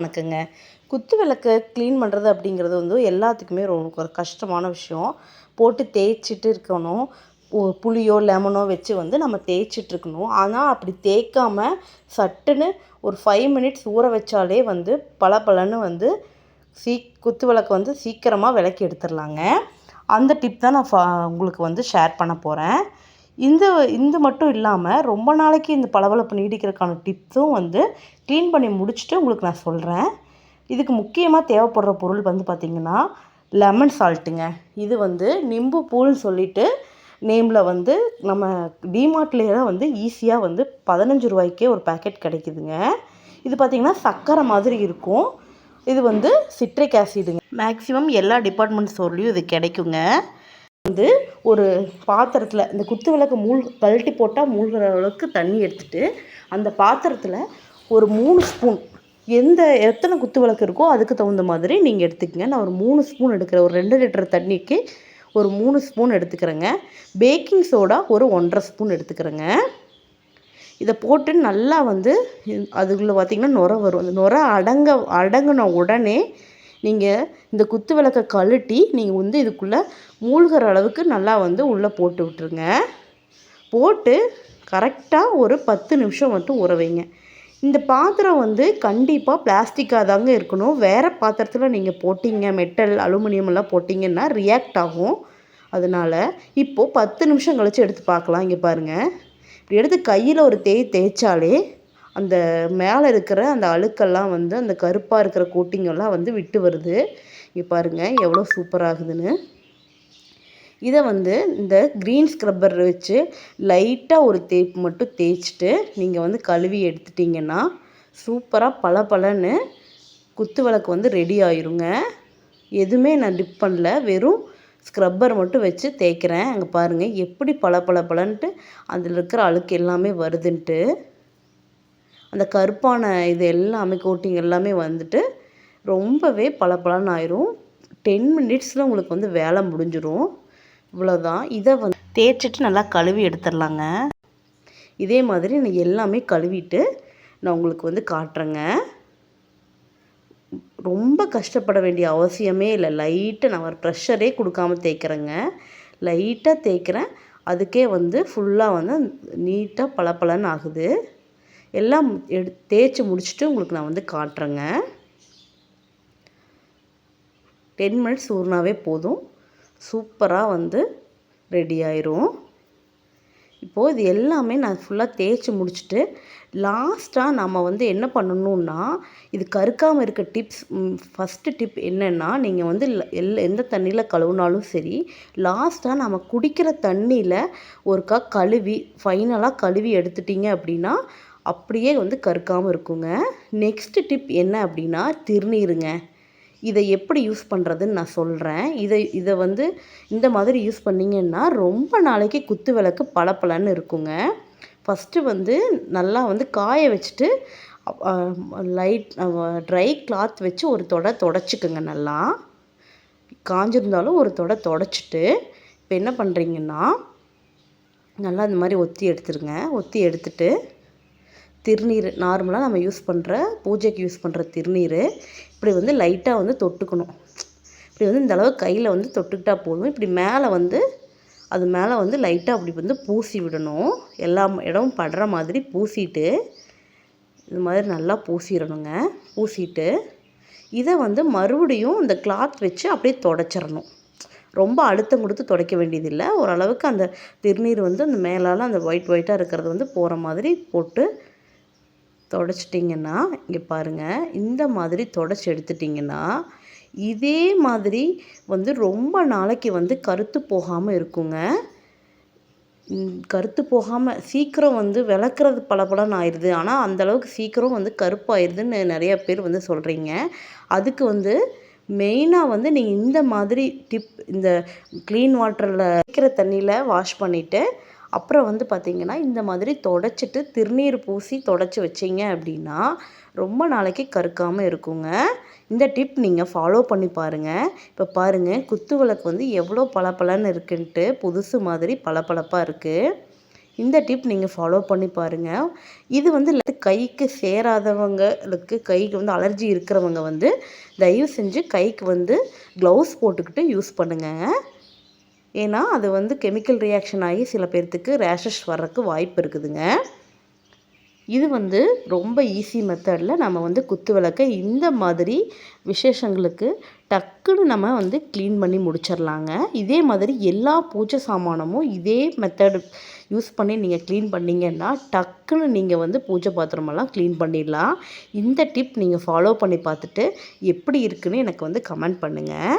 வணக்கங்க குத்து விளக்க க்ளீன் பண்ணுறது அப்படிங்கிறது வந்து எல்லாத்துக்குமே ரொம்ப ஒரு கஷ்டமான விஷயம். போட்டு தேய்ச்சிட்டு இருக்கணும். புளியோ லெமனோ வச்சு வந்து நம்ம தேய்ச்சிட்டு இருக்கணும். ஆனால் அப்படி தேய்க்காம சட்டுன்னு ஒரு ஃபைவ் மினிட்ஸ் ஊற வச்சாலே வந்து பல பலன்னு வந்து சீ குத்து விளக்கு வந்து சீக்கிரமாக விளக்கி எடுத்துடலாங்க. அந்த டிப் தான் நான் உங்களுக்கு வந்து ஷேர் பண்ண போகிறேன் இந்த இந்த மட்டும் இல்லாமல் ரொம்ப நாளைக்கு இந்த பளபளப்பு நீடிக்கிறதுக்கான டிப்ஸும் வந்து க்ளீன் பண்ணி முடிச்சுட்டு உங்களுக்கு நான் சொல்கிறேன் இதுக்கு முக்கியமாக தேவைப்படுற பொருள் வந்து பார்த்திங்கன்னா லெமன் சால்ட்டுங்க இது வந்து நிம்பு பூன்னு சொல்லிட்டு நேமில் வந்து நம்ம டிமார்ட்லேயே தான் வந்து ஈஸியாக வந்து பதினஞ்சு ரூபாய்க்கே ஒரு பேக்கெட் கிடைக்குதுங்க. இது பார்த்திங்கன்னா சர்க்கரை மாதிரி இருக்கும். இது வந்து சிட்ரிக் ஆசிடுங்க மேக்ஸிமம் எல்லா டிபார்ட்மெண்ட் ஸ்டோர்லேயும் இது கிடைக்குங்க. வந்து ஒரு பாத்திரத்தில் இந்த குத்து விளக்கு மூழ் கழட்டி போட்டால் மூழ்கிற அளவுக்கு தண்ணி எடுத்துகிட்டு அந்த பாத்திரத்தில் ஒரு மூணு ஸ்பூன் எந்த எத்தனை குத்து விளக்கு இருக்கோ அதுக்கு தகுந்த மாதிரி நீங்கள் எடுத்துக்கங்க. நான் ஒரு மூணு ஸ்பூன் எடுக்கிறேன். ஒரு ரெண்டு லிட்டர் தண்ணிக்கு ஒரு மூணு ஸ்பூன் எடுத்துக்கிறேங்க. பேக்கிங் சோடா ஒரு ஒன்றரை ஸ்பூன் எடுத்துக்கிறேங்க. இதை போட்டு நல்லா வந்து அதுக்குள்ளே பார்த்திங்கன்னா நுர வரும். அந்த நுர அடங்க அடங்கின உடனே நீங்கள் இந்த குத்து விளக்கை கழட்டி நீங்கள் வந்து இதுக்குள்ளே மூழ்கிற அளவுக்கு நல்லா வந்து உள்ளே போட்டு விட்ருங்க போட்டு கரெக்டாக ஒரு பத்து நிமிஷம் மட்டும் ஊற வைங்க. இந்த பாத்திரம் வந்து கண்டிப்பாக பிளாஸ்டிக்காக தாங்க இருக்கணும். வேறு பாத்திரத்தில் நீங்கள் போட்டிங்க மெட்டல் அலுமினியம் எல்லாம் போட்டிங்கன்னா ரியாக்ட் ஆகும். அதனால் இப்போது பத்து நிமிஷம் கழித்து எடுத்து பார்க்கலாம். இங்கே பாருங்கள் இப்படி எடுத்து கையில் ஒரு தேய் தேய்ச்சாலே அந்த மேலே இருக்கிற அந்த அழுக்கெல்லாம் வந்து அந்த கருப்பாக இருக்கிற கோட்டிங்கெல்லாம் வந்து விட்டு வருது. இங்கே பாருங்கள் எவ்வளோ சூப்பராகுதுன்னு இதை வந்து இந்த க்ரீன் ஸ்க்ரப்பர் வச்சு லைட்டாக ஒரு தேய்ப்பு மட்டும் தேய்ச்சிட்டு நீங்கள் வந்து கழுவி எடுத்துட்டிங்கன்னா சூப்பராக பல பலன்னு குத்து விளக்கு வந்து ரெடி ஆயிருங்க. எதுவுமே நான் டிப் பண்ணல வெறும் ஸ்க்ரப்பர் மட்டும் வச்சு தேய்க்கிறேன். அங்கே பாருங்கள் எப்படி பல பல பலன்ட்டு அதில் இருக்கிற அழுக்கு எல்லாமே வருதுன்ட்டு. அந்த கருப்பான இது எல்லாமே கோட்டிங் எல்லாமே வந்துட்டு ரொம்பவே பளபளன்னு ஆயிரும். டென் மினிட்ஸில் உங்களுக்கு வந்து வேலை முடிஞ்சிடும் இவ்வளோதான் இதை வந்து தேய்ச்சிட்டு நல்லா கழுவி எடுத்துடலாங்க. இதே மாதிரி நான் எல்லாமே கழுவிட்டு நான் உங்களுக்கு வந்து காட்டுறேங்க. ரொம்ப கஷ்டப்பட வேண்டிய அவசியமே இல்லை. லைட்டாக நான் ஒரு ப்ரெஷரே கொடுக்காம தேய்க்கிறேங்க. லைட்டாக தேய்க்கிறேன். அதுக்கே வந்து ஃபுல்லாக வந்து நீட்டாக பளபளன்னு ஆகுது. எல்லாம் எடு தேய்ச்சி முடிச்சுட்டு உங்களுக்கு நான் வந்து காட்டுறேங்க. டென் மினிட்ஸ் ஊறினாவே போதும். சூப்பராக வந்து ரெடி ஆயிரும். இப்போது இது எல்லாமே நான் ஃபுல்லாக தேய்ச்சி முடிச்சுட்டு லாஸ்ட்டாக நம்ம வந்து என்ன பண்ணணுன்னா இது கருக்காமல் இருக்க டிப்ஸ் ஃபஸ்ட்டு டிப் என்னென்னா நீங்கள் வந்து எல் எந்த தண்ணியில் கழுவுனாலும் சரி லாஸ்ட்டாக நம்ம குடிக்கிற தண்ணியில் ஒருக்கா கழுவி ஃபைனலாக கழுவி எடுத்துட்டிங்க அப்படின்னா அப்படியே வந்து கருக்காமல் இருக்குங்க. நெக்ஸ்ட்டு டிப் என்ன அப்படின்னா திருநீருங்க. இதை எப்படி யூஸ் பண்ணுறதுன்னு நான் சொல்கிறேன் இதை இதை வந்து இந்த மாதிரி யூஸ் பண்ணிங்கன்னா ரொம்ப நாளைக்கு குத்து விளக்கு பளபளன்னு இருக்குங்க. ஃபஸ்ட்டு வந்து நல்லா வந்து காய வச்சுட்டு லைட் ட்ரை கிளாத் வச்சு ஒரு தொடை தொடச்சிக்குங்க நல்லா. காஞ்சிருந்தாலும் ஒரு தொடை தொடச்சிட்டு இப்போ என்ன பண்ணுறீங்கன்னா நல்லா இந்த மாதிரி ஒத்தி எடுத்துருங்க. ஒத்தி எடுத்துட்டு திருநீர் நார்மலாக நம்ம யூஸ் பண்ணுற பூஜைக்கு யூஸ் பண்ணுற திருநீர் இப்படி வந்து லைட்டாக வந்து தொட்டுக்கணும். இப்படி வந்து இந்த அளவு கையில் வந்து தொட்டுக்கிட்டா போதும். இப்படி மேலே வந்து அது மேலே வந்து லைட்டாக அப்படி வந்து பூசி விடணும். எல்லா இடமும் படுற மாதிரி பூசிட்டு இது மாதிரி நல்லா பூசிடணுங்க. பூசிட்டு இதை வந்து மறுபடியும் இந்த கிளாத் வச்சு அப்படியே தொடச்சிடணும். ரொம்ப அழுத்தம் கொடுத்து துடைக்க வேண்டியதில்லை. ஓரளவுக்கு அந்த திருநீர் வந்து அந்த மேலால் அந்த ஒயிட் ஒயிட்டாக இருக்கிறது வந்து போகிற மாதிரி போட்டு தொடச்சிட்டிங்கன்னா இங்கே பாருங்கள் இந்த மாதிரி தொடச்சி எடுத்துட்டிங்கன்னா இதே மாதிரி வந்து ரொம்ப நாளைக்கு வந்து கருத்து போகாமல் இருக்குங்க. கருத்து போகாமல் சீக்கிரம் வந்து விளக்குறது பளபளன்னு ஆயிடுது ஆனால் அந்தளவுக்கு சீக்கிரம் வந்து கருப்பாயிருதுன்னு நிறைய பேர் வந்து சொல்கிறீங்க அதுக்கு வந்து மெயினாக வந்து நீங்கள் இந்த மாதிரி டிப் இந்த க்ளீன் வாட்டரில் வைக்கிற தண்ணியில் வாஷ் பண்ணிவிட்டு அப்புறம் வந்து பார்த்திங்கன்னா இந்த மாதிரி தொடச்சிட்டு திருநீர் பூசி தொடச்சி வச்சிங்க அப்படின்னா ரொம்ப நாளைக்கு கருக்காமல் இருக்குங்க. இந்த டிப் நீங்கள் ஃபாலோ பண்ணி பாருங்கள் இப்போ பாருங்கள் குத்து விளக்கு வந்து எவ்வளோ பளபளன்னு இருக்குன்ட்டு புதுசு மாதிரி பளபளப்பாக இருக்குது இந்த டிப் நீங்கள் ஃபாலோ பண்ணி பாருங்கள் இது வந்து கைக்கு சேராதவங்களுக்கு கைக்கு வந்து அலர்ஜி இருக்கிறவங்க வந்து தயவு செஞ்சு கைக்கு வந்து க்ளவுஸ் போட்டுக்கிட்டு யூஸ் பண்ணுங்கள் ஏன்னா அது வந்து கெமிக்கல் ரியாக்ஷன் ஆகி சில பேர்த்துக்கு ரேஷஸ் வர்றதுக்கு வாய்ப்பு இருக்குதுங்க. இது வந்து ரொம்ப ஈஸி மெத்தடில் நம்ம வந்து குத்து விளக்க இந்த மாதிரி விசேஷங்களுக்கு டக்குன்னு நம்ம வந்து க்ளீன் பண்ணி முடிச்சிடலாங்க இதே மாதிரி எல்லா பூஜை சாமானமும் இதே மெத்தடு யூஸ் பண்ணி நீங்கள் க்ளீன் பண்ணிங்கன்னா டக்குன்னு நீங்கள் வந்து பூஜை பாத்திரமெல்லாம் க்ளீன் பண்ணிடலாம். இந்த டிப் நீங்கள் ஃபாலோ பண்ணி பார்த்துட்டு எப்படி இருக்குன்னு எனக்கு வந்து கமெண்ட் பண்ணுங்கள்